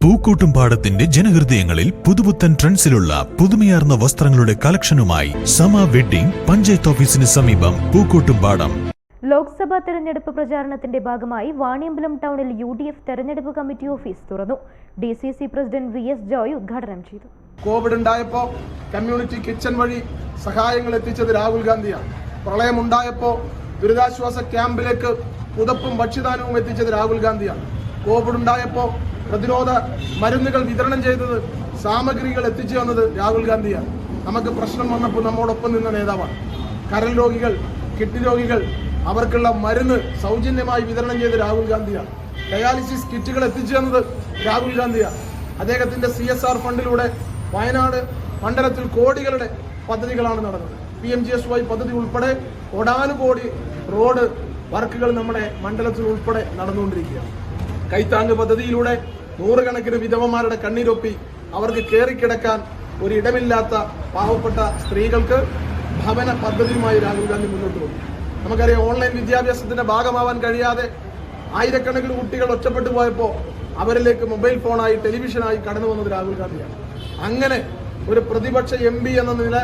പൂക്കോട്ടുംപാടത്തിന്റെ ജനഹൃദയങ്ങളിൽ പുതുപുത്തൻ ട്രെൻഡ്സിലുള്ള പുതുമയാർന്ന വസ്ത്രങ്ങളുടെ കളക്ഷനുമായി സമ വെഡ്ഡിംഗ് പഞ്ചായത്ത് ഓഫീസിന് സമീപം പൂക്കൂട്ടും പാടം. ലോക്സഭാ തെരഞ്ഞെടുപ്പ് പ്രചാരണത്തിന്റെ ഭാഗമായി വാണിയമ്പലം ടൗണിൽ യു ഡി എഫ് തെരഞ്ഞെടുപ്പ് കമ്മിറ്റി ഓഫീസ് തുറന്നു. D C C president V S Joy ഉദ്ഘാടനം ചെയ്തു. കോവിഡ് ഉണ്ടായപ്പോൾ കമ്മ്യൂണിറ്റി കിച്ചൺ വഴി സഹായങ്ങൾ എത്തിച്ചത് രാഹുൽ ഗാന്ധിയാണ്. പ്രളയം ഉണ്ടായപ്പോൾ ദുരിതാശ്വാസ ക്യാമ്പിലേക്ക് പുതപ്പും ഭക്ഷ്യദാനവും എത്തിച്ചത് രാഹുൽ ഗാന്ധിയാണ്. കോവിഡ് ഉണ്ടായപ്പോൾ പ്രതിരോധ മരുന്നുകൾ വിതരണം ചെയ്തത് സാമഗ്രികൾ എത്തിച്ചു തന്നത് രാഹുൽ ഗാന്ധിയാണ്. നമുക്ക് പ്രശ്നം വന്നപ്പോൾ നമ്മോടൊപ്പം നിന്ന നേതാവാണ്. കരൾ രോഗികൾ കിഡ്നി രോഗികൾ അവർക്കുള്ള മരുന്ന് സൗജന്യമായി വിതരണം ചെയ്ത് രാഹുൽ ഗാന്ധിയാണ്. ഡയാലിസിസ് കിറ്റുകൾ എത്തിച്ചു തന്നത് രാഹുൽ ഗാന്ധിയാണ്. അദ്ദേഹത്തിന്റെ സി എസ് ആർ ഫണ്ടിലൂടെ വയനാട് മണ്ഡലത്തിൽ കോടികളുടെ പദ്ധതികളാണ് നടന്നത്. P M G S Y പദ്ധതി ഉൾപ്പെടെ കോടാനുകോടി റോഡ് വർക്കുകൾ നമ്മുടെ മണ്ഡലത്തിൽ ഉൾപ്പെടെ നടന്നുകൊണ്ടിരിക്കുകയാണ്. കൈത്താങ്ങ് പദ്ധതിയിലൂടെ നൂറുകണക്കിന് വിധവന്മാരുടെ കണ്ണീരൊപ്പി അവർക്ക് കയറിക്കിടക്കാൻ ഒരിടമില്ലാത്ത പാവപ്പെട്ട സ്ത്രീകൾക്ക് ഭവന പദ്ധതിയുമായി രാഹുൽ ഗാന്ധി മുന്നോട്ട് പോകും നമുക്കറിയാം ഓൺലൈൻ വിദ്യാഭ്യാസത്തിന്റെ ഭാഗമാവാൻ കഴിയാതെ ആയിരക്കണക്കിന് കുട്ടികൾ ഒറ്റപ്പെട്ടു പോയപ്പോൾ അവരിലേക്ക് മൊബൈൽ ഫോണായി ടെലിവിഷനായി കടന്നു വന്നത് രാഹുൽ ഗാന്ധിയാണ്. അങ്ങനെ ഒരു പ്രതിപക്ഷ എം പി എന്ന നില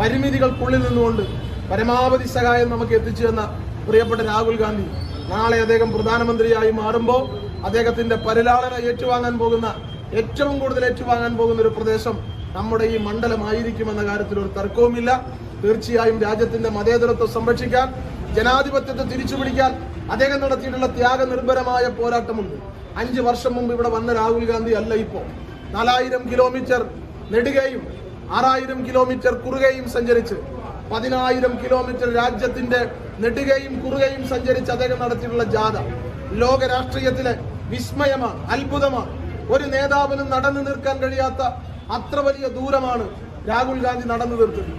പരിമിതികൾക്കുള്ളിൽ നിന്നുകൊണ്ട് പരമാവധി സഹായം നമുക്ക് എത്തിച്ചു തന്ന പ്രിയപ്പെട്ട രാഹുൽ ഗാന്ധി നാളെ അദ്ദേഹം പ്രധാനമന്ത്രിയായി മാറുമ്പോൾ അദ്ദേഹത്തിന്റെ പരിലാളന ഏറ്റുവാങ്ങാൻ പോകുന്ന ഏറ്റവും കൂടുതൽ ഏറ്റുവാങ്ങാൻ പോകുന്ന ഒരു പ്രദേശം നമ്മുടെ ഈ മണ്ഡലമായിരിക്കുമെന്ന കാര്യത്തിൽ ഒരു തർക്കവുമില്ല. തീർച്ചയായും രാജ്യത്തിന്റെ മതേതരത്വം സംരക്ഷിക്കാൻ ജനാധിപത്യത്തെ തിരിച്ചു പിടിക്കാൻ അദ്ദേഹം നടത്തിയിട്ടുള്ള ത്യാഗനിർഭരമായ പോരാട്ടമുണ്ട്. അഞ്ച് വർഷം മുമ്പ് ഇവിടെ വന്ന രാഹുൽ ഗാന്ധി അല്ല ഇപ്പോ. നാലായിരം കിലോമീറ്റർ നെടുകയും ആറായിരം കിലോമീറ്റർ കുറുകയും സഞ്ചരിച്ച് പതിനായിരം കിലോമീറ്റർ രാജ്യത്തിന്റെ നെടുകയും കുറുകയും സഞ്ചരിച്ച് അദ്ദേഹം നടത്തിയിട്ടുള്ള ജാഥ. ലോക രാഷ്ട്രീയത്തിലെ വിസ്മയമാണ് അത്ഭുതമാണ്. ഒരു നേതാവിനും നടന്നു നിൽക്കാൻ കഴിയാത്ത അത്ര വലിയ ദൂരമാണ് രാഹുൽ ഗാന്ധി നടന്നു തീർത്തത്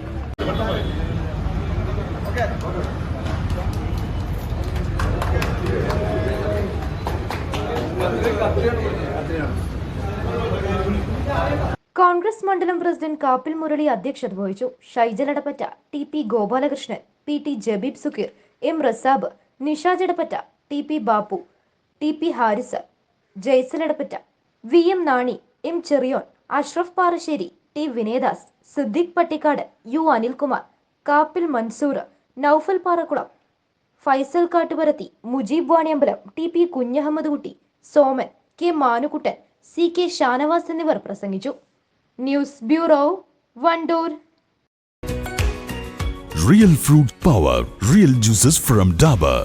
കോൺഗ്രസ് മണ്ഡലം പ്രസിഡന്റ് കാപ്പിൽ മുരളി അധ്യക്ഷത വഹിച്ചു. Shaijal Edappatta T P Gopalakrishnan P T Jabeeb Sukheer M Rasab Nishaj Edappatta T P Bappu T P Haris Jaisal Edappatta V M Nani M Cheriyon Ashraf Parasseri T Vinayadas Siddique Pattikkad U Anilkumar Kappil Mansoor Noufal Parakkulam Faisal Kattuparathi Mujeeb Vaniyambalam T P Kunhahammed Kutty Soman K Manukuttan C K Shanavas എന്നിവർ പ്രസംഗിച്ചു. News bureau Wandoor. Real fruit power real juices from Dabur